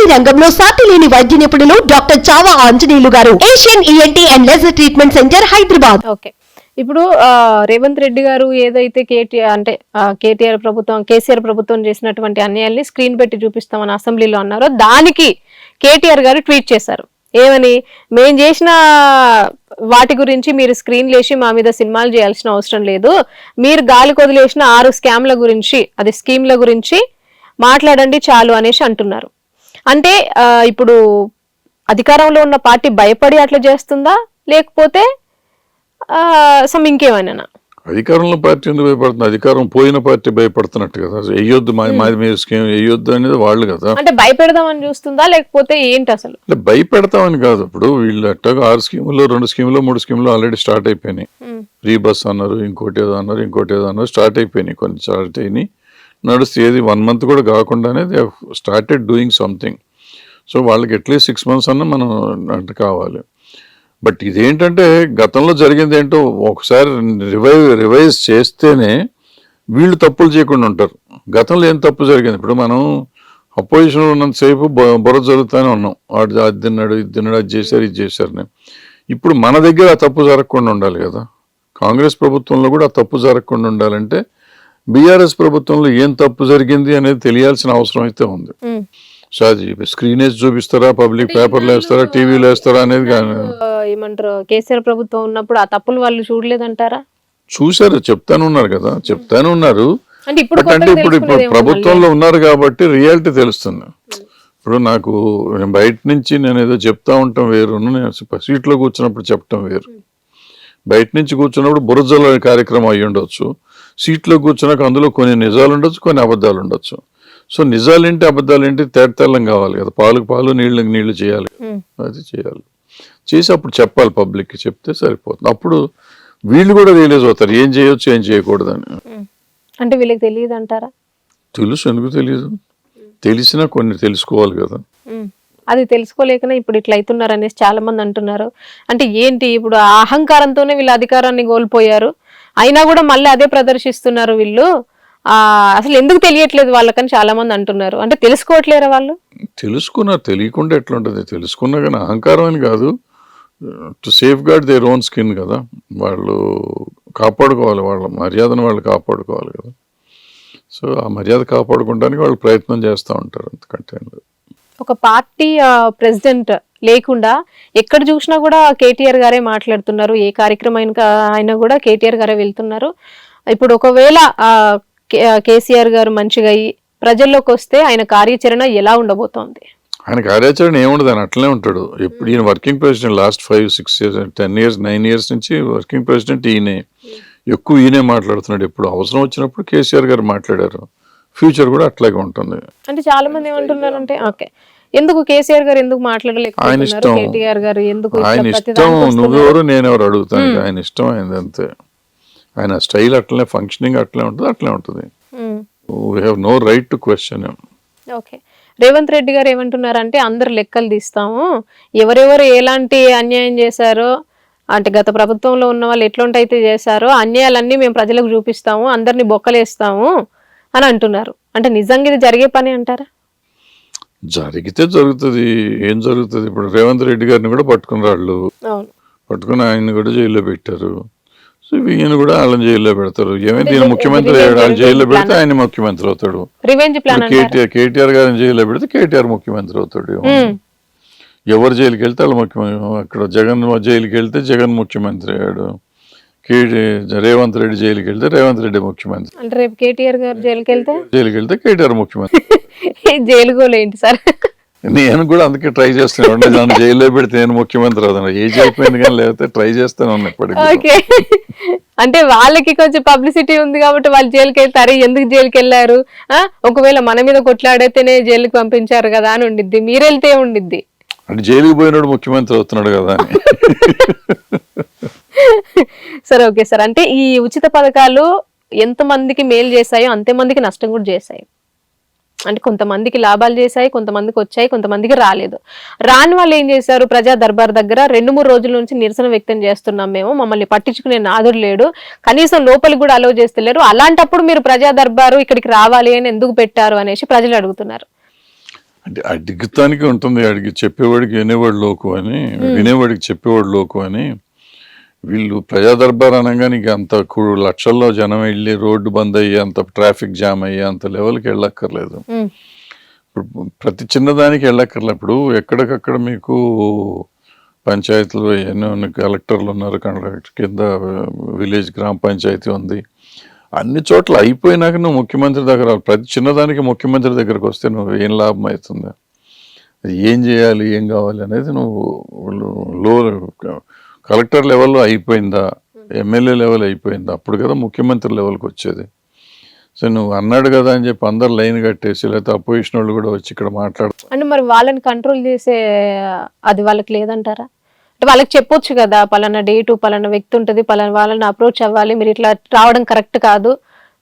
ENT రంగంలో సాటి లేని వైద్య నిపుణులు doctor Chava Anjaneyulu garu. Asian ENT and laser treatment centre Hyderabad. Okay. ఇప్పుడు రేవంత్ రెడ్డి గారు ఏదైతే కేటీఆర్ అంటే కేటీఆర్ ప్రభుత్వం కేసీఆర్ ప్రభుత్వం చేసినటువంటి అన్యాయాల్ని స్క్రీన్ పెట్టి చూపిస్తామని అసెంబ్లీలో అన్నారో దానికి కేటీఆర్ గారు ట్వీట్ చేశారు. ఏమని? మేం చేసిన వాటి గురించి మీరు స్క్రీన్ లేసి మా మీద సినిమాలు చేయాల్సిన అవసరం లేదు. మీరు గాలి కొదిలేసిన ఆరు స్కామ్ల గురించి అది స్కీమ్ల గురించి మాట్లాడండి చాలు అనేసి అంటున్నారు. అంటే ఇప్పుడు అధికారంలో ఉన్న పార్టీ భయపడి అట్లా చేస్తుందా? లేకపోతే సమ్ ఇంకేమైనా? అధికారంలో పార్టీ ఎందుకు భయపడుతుంది? అధికారం పోయిన పార్టీ భయపడుతున్నట్టు కదా. వెయ్యొద్దు మా మాది స్కీమ్ వెయ్యొద్దు అనేది వాళ్ళు కదా. అంటే భయపెడదామని చూస్తుందా? లేకపోతే ఏంటి అసలు? అంటే భయపెడతామని కాదు ఇప్పుడు వీళ్ళు అట్టగా ఆరు స్కీములు రెండు స్కీములు మూడు స్కీములు ఆల్రెడీ స్టార్ట్ అయిపోయినాయి. ఉమ్, ఫ్రీ బస్ అన్నారు ఇంకోటి ఏదో అన్నారు ఇంకోటి ఏదో అన్నారు స్టార్ట్ అయిపోయినాయి కొన్ని స్టార్ట్ అయినాయి. నడుస్తే ఏది వన్ మంత్ కూడా కాకుండానే they started doing something so వాళ్ళకి అట్లీస్ట్ సిక్స్ మంత్స్ అన్న మనం అంటే కావాలి. బట్ ఇదేంటంటే గతంలో జరిగింది ఏంటో ఒకసారి రివైవ్ రివైజ్ చేస్తేనే వీళ్ళు తప్పులు చేయకుండా ఉంటారు. గతంలో ఏం తప్పు జరిగింది? ఇప్పుడు మనం అపోజిషన్లో ఉన్నంతసేపు బొ- బుర్ర జరుగుతూనే ఉన్నాం. వాడు అది తిన్నాడు ఇది తిన్నాడు అది చేశారు ఇది చేశారు ఇప్పుడు మన దగ్గర ఆ తప్పు జరగకుండా ఉండాలి కదా. కాంగ్రెస్ ప్రభుత్వంలో కూడా ఆ తప్పు జరగకుండా ఉండాలంటే బీఆర్ఎస్ ప్రభుత్వంలో ఏం తప్పు జరిగింది అనేది తెలియాల్సిన అవసరం అయితే ఉంది. అది స్క్రీన్ వేసి చూపిస్తారా? పబ్లిక్ పేపర్లో వేస్తారా? టీవీలో వేస్తారా అనేది కానీ ఏమంటారు కేసీఆర్ ప్రభుత్వం ఉన్నప్పుడు ఆ తప్పులు వాళ్ళు చూడలేదంటారా? చూశారు చెప్తాను ఉన్నారు కదా చెప్తాను ఉన్నారు అంటే ఇప్పుడు ఇప్పుడు ప్రభుత్వంలో ఉన్నారు కాబట్టి రియాలిటీ తెలుస్తుంది. ఇప్పుడు నాకు నేను బయట నుంచి నేను ఏదో చెప్తా ఉంటాం వేరు నేను సీట్లో కూర్చున్నప్పుడు చెప్పటం వేరు. బయట నుంచి కూర్చున్నప్పుడు బురజల కార్యక్రమం అయ్యి ఉండొచ్చు సీట్లో కూర్చున్నాక అందులో కొన్ని నిజాలు ఉండొచ్చు కొన్ని అబద్ధాలు ఉండొచ్చు. సో నిజాలేంటి అబద్ధాలేంటి తేటతెల్లం కావాలి కదా. పాలకు పాలు నీళ్ళకి నీళ్ళు చేయాలి. అది చేయాలి. చేసి అప్పుడు చెప్పాలి పబ్లిక్కి చెప్తే సరిపోతుంది. అప్పుడు వీళ్ళు కూడా రియలైజ్ అవుతారు ఏం చేయొచ్చు ఏం చేయకూడదని. ఉమ్. అంటే వీళ్ళకి తెలియదు అంటారా? తెలుసు ఎందుకు తెలియదు? తెలిసినా కొన్ని తెలుసుకోవాలి కదా. అది తెలుసుకోలేకనే ఇప్పుడు ఇట్లా అవుతున్నారు అనేసి చాలా మంది అంటున్నారు. అంటే ఏంటి ఇప్పుడు ఆ అహంకారంతోనే వీళ్ళు అధికారాన్ని కోల్పోయారు. అయినా కూడా మళ్ళీ అదే ప్రదర్శిస్తున్నారు వీళ్ళు. అసలు ఎందుకు తెలియట్లేదు వాళ్ళకని చాలా మంది అంటున్నారు. అంటే తెలుసుకోవట్లేరా వాళ్ళు? తెలుసుకున్నా తెలియకుండా ఎట్లుంటుంది? తెలుసుకున్నా కానీ అహంకారం అని కాదు. To safeguard their own skin కదా. వాళ్ళు కాపాడుకోవాలి. వాళ్ళ మర్యాదను వాళ్ళు కాపాడుకోవాలి కదా. సో ఆ మర్యాద కాపాడుకోవడానికి వాళ్ళు ప్రయత్నం చేస్తూ ఉంటారు. అంతకంటే. ఒక పార్టీ ప్రెసిడెంట్ లేకుండా ఎక్కడ చూసినా కూడా కేటీఆర్ గారే మాట్లాడుతున్నారు. ఏ కార్యక్రమం అయినా కూడా కేటీఆర్ గారే వెళ్తున్నారు. ఇప్పుడు ఒకవేళ కేసీఆర్ గారు మంచిగా అయ్యి ప్రజల్లోకి వస్తే ఆయన కార్యాచరణ ఎలా ఉండబోతోంది? ఆయన కార్యాచరణ ఏముండదు ఆయన అట్లనే ఉంటాడు. ఎప్పుడు ఈయన working president last five six years ten years nine years నుంచి వర్కింగ్ ప్రెసిడెంట్ ఈయనే. ఎక్కువ ఈయనే మాట్లాడుతున్నాడు. ఎప్పుడు అవసరం వచ్చినప్పుడు కేసీఆర్ గారు మాట్లాడారు. ఫ్యూచర్ కూడా అట్లాగే ఉంటుంది. అంటే చాలా మంది ఏమంటున్నారంటే ఓకే. ఎందుకు కేసీఆర్ గారు ఎందుకు మాట్లాడలేకపోతున్నారు. కేటీఆర్ గారు ఎందుకు ఆయన ఇష్టం? నువ్వెవరు నేనెవరు అడుగుతాను. ఆయన ఇష్టం ఆయనది అంతే. ఆయన స్టైల్ అట్లనే ఫంక్షనింగ్ అట్లే ఉంటుంది అట్లే ఉంటుంది. ఉమ్. We have no right to question okay. Revanth Reddy garu ఏమంటున్నారంటే అందరు లెక్కలు తీస్తాము. ఎవరెవరు ఎలాంటి అన్యాయం చేశారో అంటే గత ప్రభుత్వంలో ఉన్న వాళ్ళు ఎట్లాంటి చేశారో అన్యాయాలన్నీ మేము ప్రజలకు చూపిస్తాము అందరిని బొక్కలేస్తాము అని అంటున్నారు. అంటే నిజంగా ఇది జరిగే పని అంటారా? జరిగితే జరుగుతుంది. ఏం జరుగుతుంది? ఇప్పుడు రేవంత్ రెడ్డి గారిని కూడా పట్టుకుని రాళ్ళు. పట్టుకుని ఆయన్ని కూడా జైల్లో పెట్టారు. సో ఈయన కూడా వాళ్ళని జైల్లో పెడతారు. ఏమైంది? ఈయన ముఖ్యమంత్రి అయ్యాడు. వాళ్ళు జైల్లో పెడితే ఆయన ముఖ్యమంత్రి అవుతాడు. కేటీఆర్ కేటీఆర్ గారిని జైల్లో పెడితే కేటీఆర్ ముఖ్యమంత్రి అవుతాడు. ఎవరు జైలుకి వెళ్తే వాళ్ళు ముఖ్యమంత్రి అక్కడ జగన్ జైలుకి వెళ్తే జగన్ ముఖ్యమంత్రి అయ్యాడు. రేవంత్ రెడ్డి జైలుకి వెళ్తే రేవంత్ రెడ్డి ముఖ్యమంత్రి. అంటే రేపు కేటీఆర్ గారు జైలుకి వెళ్తే? జైలుకి వెళ్తే కేటీఆర్ ముఖ్యమంత్రి. జైలు గోలు ఏంటి సార్? నేను కూడా అందుకే ట్రై చేస్తున్నాను నన్ను జైల్లో పెడితే నేను ముఖ్యమంత్రి అవుతాను. ఏజ్ అయిపోయింది కానీ లేకపోతే ట్రై చేస్తాను ఇప్పటికి ఓకే. అంటే వాళ్ళకి కొంచెం పబ్లిసిటీ ఉంది కాబట్టి వాళ్ళు జైలుకి వెళ్తారు. ఎందుకు జైలుకి వెళ్ళారు? ఆ? ఒకవేళ మన మీద కొట్లాడైతేనే జైలుకి పంపించారు కదా అని ఉండిద్ది. మీరు వెళ్తే ఉండిద్ది. అంటే జైలుకి పోయినాడు ముఖ్యమంత్రి అవుతున్నాడు కదా అని. సరే ఓకే సార్. అంటే ఈ ఉచిత పథకాలు ఎంత మందికి మేలు చేశాయో అంతే మందికి నష్టం కూడా చేశాయి. అంటే కొంతమందికి లాభాలు చేశాయి కొంతమందికి వచ్చాయి కొంతమందికి రాలేదు. రాని వాళ్ళు ఏం చేశారు? ప్రజా దర్బార్ దగ్గర రెండు మూడు రోజుల నుంచి నిరసన వ్యక్తం చేస్తున్నాం మేము. మమ్మల్ని పట్టించుకునే నాదుడు లేడు. కనీసం లోపలికి కూడా అలో చేస్తలేరు అలాంటప్పుడు మీరు ప్రజా దర్బారు ఇక్కడికి రావాలి అని ఎందుకు పెట్టారు అనేసి ప్రజలు అడుగుతున్నారు. అంటే అడిగటానికి ఉంటుంది. అడిగి చెప్పేవాడికి వినేవాడు లోకు అని వినేవాడికి చెప్పేవాడు లోకు అని. వీళ్ళు ప్రజా దర్బార్ అనగానే ఇక అంత లక్షల్లో జనం వెళ్ళి రోడ్డు బంద్ అయ్యి అంత ట్రాఫిక్ జామ్ అయ్యి అంత లెవెల్కి వెళ్ళక్కర్లేదు. ప్రతి చిన్నదానికి వెళ్ళక్కర్లేదు ఇప్పుడు ఎక్కడికక్కడ మీకు పంచాయతీలు ఎన్నో కలెక్టర్లు ఉన్నారు కింద విలేజ్ గ్రామ పంచాయతీ ఉంది. అన్ని చోట్ల అయిపోయినాక నువ్వు ముఖ్యమంత్రి దగ్గర. ప్రతి చిన్నదానికి ముఖ్యమంత్రి దగ్గరకు వస్తే నువ్వు ఏం లాభం అవుతుంది? ఏం చేయాలి? ఏం కావాలి? అనేది నువ్వు లో కలెక్టర్ లెవెల్లో అయిపోయిందా? ఎమ్మెల్యే లెవెల్ అయిపోయిందా? అప్పుడు కదా ముఖ్యమంత్రి లెవెల్కి వచ్చేది. సో నువ్వు అన్నాడు కదా అని చెప్పి అందరు లైన్ కట్టేసి లేకపోతే అపోజిషన్ వాళ్ళు కూడా వచ్చి ఇక్కడ మాట్లాడతారు అంటే మరి వాళ్ళని కంట్రోల్ చేసే అది వాళ్ళకి లేదంటారా? అంటే వాళ్ళకి చెప్పొచ్చు కదా పలానా డేటు పలానా వ్యక్తి ఉంటుంది పలానా వాళ్ళని అప్రోచ్ అవ్వాలి మీరు ఇట్లా రావడం కరెక్ట్ కాదు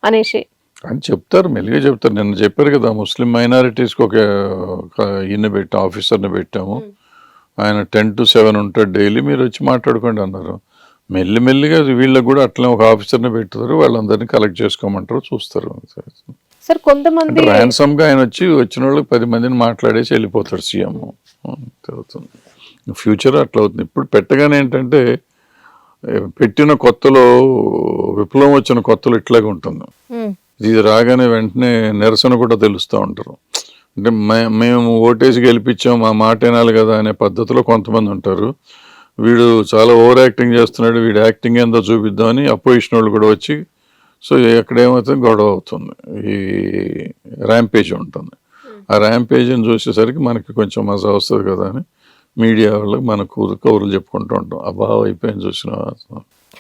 అనేసి. అని చెప్తారు మెల్లిగా చెప్తారు. నిన్న చెప్పారు కదా ముస్లిం మైనారిటీస్కి ఒక ఒక ఈయన పెట్టాం ఆఫీసర్ని పెట్టాము. ఆయన టెన్ టు సెవెన్ ఉంటాడు డైలీ మీరు వచ్చి మాట్లాడుకోండి అన్నారు. మెల్లి మెల్లిగా వీళ్ళకి కూడా అట్లా ఒక ఆఫీసర్ని పెడతారు వాళ్ళందరినీ కలెక్ట్ చేసుకోమంటారు చూస్తారు. సార్ కొంతమంది ర్యాన్సమ్గా ఆయన వచ్చి వచ్చిన వాళ్ళకి పది మందిని మాట్లాడేసి వెళ్ళిపోతాడు సీఎం. అవుతుంది ఫ్యూచర్ అట్లా అవుతుంది. ఇప్పుడు పెట్టగానే ఏంటంటే పెట్టిన కొత్తలో విప్లవం వచ్చిన కొత్తలో ఇట్లాగే ఉంటుంది. ఇది రాగానే వెంటనే నిరసన కూడా తెలుస్తూ ఉంటారు. అంటే మే- మేము ఓటేసి గెలిపించాం మా మాట వినాలి కదా అనే పద్ధతిలో కొంతమంది ఉంటారు. వీడు చాలా ఓవర్ యాక్టింగ్ చేస్తున్నాడు వీడు యాక్టింగ్ ఏందో చూపిద్దామని అపోజిషన్ వాళ్ళు కూడా వచ్చి సో ఎక్కడ ఏమవుతుంది? గొడవ అవుతుంది. ఈ ర్యాంపేజ్ ఉంటుంది. ఆ ర్యాంపేజ్ని చూసేసరికి మనకి కొంచెం మజా వస్తుంది కదా అని మీడియా వాళ్ళకి మన కూతురు కౌరులు చెప్పుకుంటూ ఉంటాం. అభావ అయిపోయింది చూసిన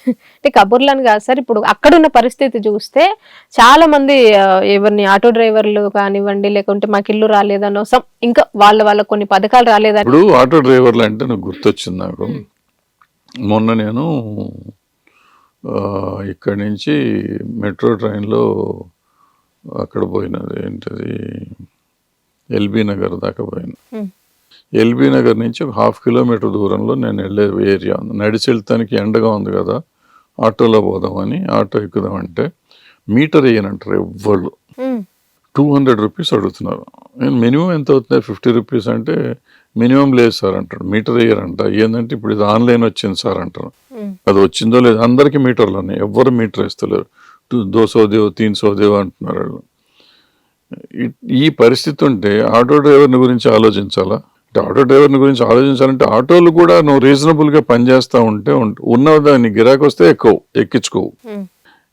అంటే కబుర్లను కాదు సార్ ఇప్పుడు అక్కడున్న పరిస్థితి చూస్తే చాలా మంది ఎవరిని ఆటో డ్రైవర్లు కానివ్వండి లేకుంటే మాకు ఇల్లు రాలేదనో some ఇంకా వాళ్ళ వాళ్ళ కొన్ని పథకాలు రాలేదని. ఇప్పుడు ఆటో డ్రైవర్లు అంటే నాకు గుర్తొచ్చింది నాకు. మొన్న నేను ఇక్కడి నుంచి మెట్రో ట్రైన్లో అక్కడ పోయినది ఏంటది? ఎల్బీ నగర్ దాకా పోయిన. ఎల్బీ నగర్ నుంచి ఒక హాఫ్ కిలోమీటర్ దూరంలో నేను వెళ్ళే ఏరియా ఉంది. నడిచి వెళ్తానికి ఎండగా ఉంది కదా ఆటోలో పోదామని ఆటో ఎక్కుదామంటే మీటర్ వేయనంటారు ఎవ్వళ్ళు. టూ హండ్రెడ్ రూపీస్ అడుగుతున్నారు. నేను మినిమం ఎంత అవుతుంది? ఫిఫ్టీ రూపీస్ అంటే మినిమం లేదు సార్ అంటాడు మీటర్ వేయరంట. ఏంటంటే ఇప్పుడు ఇది ఆన్లైన్ వచ్చింది సార్ అంటారు. అది వచ్చిందో లేదు అందరికీ మీటర్లు ఉన్నాయి. ఎవ్వరు మీటర్ వేస్తలేరు. టూ దో సో దేవ్ తీన్ సో దేవ్ అంటున్నారు వాళ్ళు. ఈ పరిస్థితి ఉంటే ఆటో డ్రైవర్ని గురించి ఆలోచించాలా? అంటే ఆటో డ్రైవర్ని గురించి ఆలోచించాలంటే ఆటోలు కూడా నువ్వు రీజనబుల్గా పనిచేస్తూ ఉంటే ఉన్న దాన్ని గిరాకి వస్తే ఎక్కువ ఎక్కించుకోవు.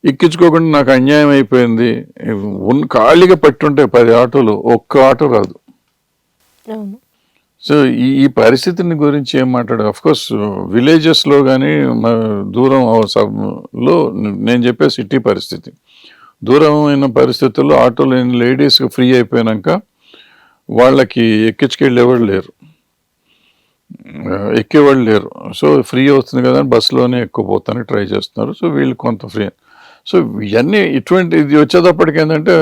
ఎక్కించుకోకుండా నాకు అన్యాయం అయిపోయింది. ఉన్న ఖాళీగా పట్టుంటే పది ఆటోలు ఒక్క ఆటో రాదు. సో ఈ ఈ పరిస్థితిని గురించి ఏం మాట్లాడు కోర్స్ విలేజెస్లో కానీ దూరం లో నేను చెప్పే సిటీ పరిస్థితి. దూరమైన పరిస్థితుల్లో ఆటోలు లేడీస్కి ఫ్రీ అయిపోయినాక వాళ్ళకి ఎక్కించుకెళ్ళేవాళ్ళు లేరు. ఎక్కేవాళ్ళు లేరు. సో ఫ్రీ అవుతుంది కదా అని బస్సులోనే ఎక్కువ పోతానికి ట్రై చేస్తున్నారు. సో వీళ్ళు కొంత ఫ్రీ. సో ఇవన్నీ ఇటువంటి ఇది వచ్చేటప్పటికి ఏంటంటే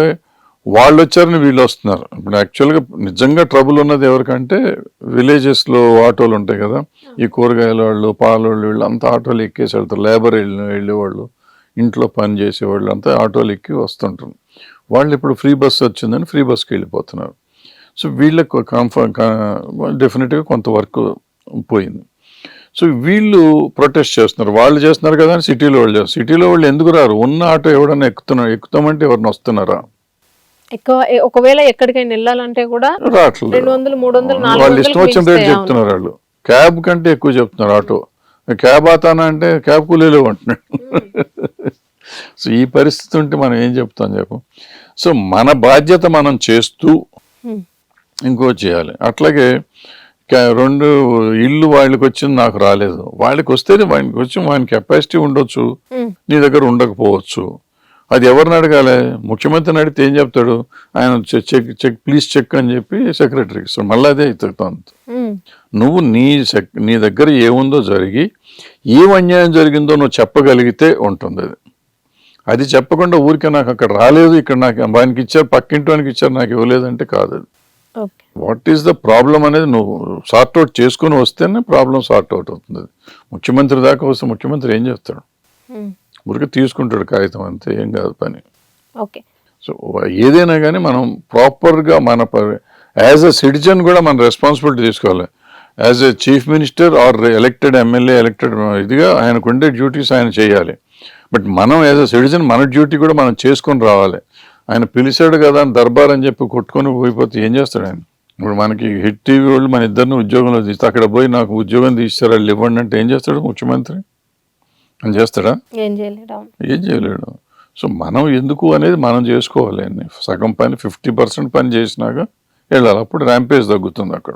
వాళ్ళు వచ్చారని వీళ్ళు వస్తున్నారు. ఇప్పుడు యాక్చువల్గా నిజంగా ట్రబుల్ ఉన్నది ఎవరికంటే విలేజెస్లో ఆటోలు ఉంటాయి కదా. ఈ కూరగాయల వాళ్ళు పాల వాళ్ళు వీళ్ళు అంతా ఆటోలు ఎక్కేసి వెళ్తారు. లేబర్ వెళ్ళి వెళ్ళేవాళ్ళు ఇంట్లో పని చేసేవాళ్ళు అంతా ఆటోలు ఎక్కి వస్తుంటారు. వాళ్ళు ఇప్పుడు ఫ్రీ బస్సు వచ్చిందని ఫ్రీ బస్కి వెళ్ళిపోతున్నారు. సో వీళ్ళకు కంఫర్ట్ డెఫినెట్గా కొంత వర్క్ పోయింది. సో వీళ్ళు ప్రొటెస్ట్ చేస్తున్నారు. వాళ్ళు చేస్తున్నారు కదా అని సిటీలో వాళ్ళు చేస్తారు సిటీలో వాళ్ళు ఎందుకు రారు? ఉన్న ఆటో ఎవడన్నా ఎక్కుతున్నారు ఎక్కుతామంటే ఎవరిని వస్తున్నారా? ఎక్కువ ఒకవేళ ఎక్కడికైనా వెళ్ళాలంటే కూడా రావట్లేదు. రెండు వందలు మూడు వందలు వాళ్ళు ఇష్టం వచ్చిన రేట్. చెప్తున్నారు వాళ్ళు. క్యాబ్ కంటే ఎక్కువ చెప్తున్నారు ఆటో. క్యాబ్ ఆతానా అంటే క్యాబ్ కూలీలు అంటున్నాడు సో ఈ పరిస్థితి ఉంటే మనం ఏం చెప్తాం చెప్పు. సో మన బాధ్యత మనం చేస్తూ ఇంకో చేయాలి. అట్లాగే రెండు ఇల్లు వాళ్ళకి వచ్చింది నాకు రాలేదు. వాళ్ళకి వస్తేనే వానికి వచ్చి వాని కెపాసిటీ ఉండొచ్చు. నీ దగ్గర ఉండకపోవచ్చు. అది ఎవరిని అడగాలి? ముఖ్యమంత్రిని అడిగితే ఏం చెప్తాడు? ఆయన చెక్ చెక్ ప్లీజ్ చెక్ అని చెప్పి సెక్రటరీకి ఇస్తాడు. మళ్ళీ అదే ఉమ్, నువ్వు నీ నీ దగ్గర ఏముందో జరిగి ఏం అన్యాయం జరిగిందో నువ్వు చెప్పగలిగితే ఉంటుంది అది. అది చెప్పకుండా ఊరికే నాకు అక్కడ రాలేదు ఇక్కడ నాకు వానికి ఇచ్చారు పక్కింటి వానికి ఇచ్చారు నాకు ఇవ్వలేదంటే కాదు అది. వాట్ ఈస్ ద ప్రాబ్లం అనేది నువ్వు సార్ట్ అవుట్ చేసుకుని వస్తేనే ప్రాబ్లం సార్ట్ అవుట్ అవుతుంది. ముఖ్యమంత్రి దాకా వస్తే ముఖ్యమంత్రి ఏం చేస్తాడు? ఊరికే తీసుకుంటాడు కాగితం అంతే ఏం కాదు పని. ఓకే. సో ఏదైనా కానీ మనం ప్రాపర్గా మన యాజ్ అ సిటిజన్ కూడా మన రెస్పాన్సిబిలిటీ తీసుకోవాలి. As a chief minister or elected MLA elected ఇదిగా ఆయనకు ఉండే డ్యూటీస్ ఆయన చేయాలి. బట్ మనం యాజ్ అ సిటిజన్ మన డ్యూటీ కూడా మనం చేసుకొని రావాలి. ఆయన పిలిచాడు కదా అని దర్బార్ అని చెప్పి కొట్టుకొని పోయిపోతే ఏం చేస్తాడు ఆయన? ఇప్పుడు మనకి హిట్ టీవీ వాళ్ళు మన ఇద్దరిని ఉద్యోగంలో తీస్తే అక్కడ పోయి నాకు ఉద్యోగం తీస్తారా వాళ్ళు ఇవ్వండి అంటే ఏం చేస్తాడు ముఖ్యమంత్రి? అని చేస్తాడా? ఏం చేయలేడు అవును. ఏం చేయలేడు. సో మనం ఎందుకు అనేది మనం చేసుకోవాలి సగం పని ఫిఫ్టీ పర్సెంట్ పని చేసినాక వెళ్ళాలి. అప్పుడు ర్యాంపేజ్ తగ్గుతుంది అక్కడ.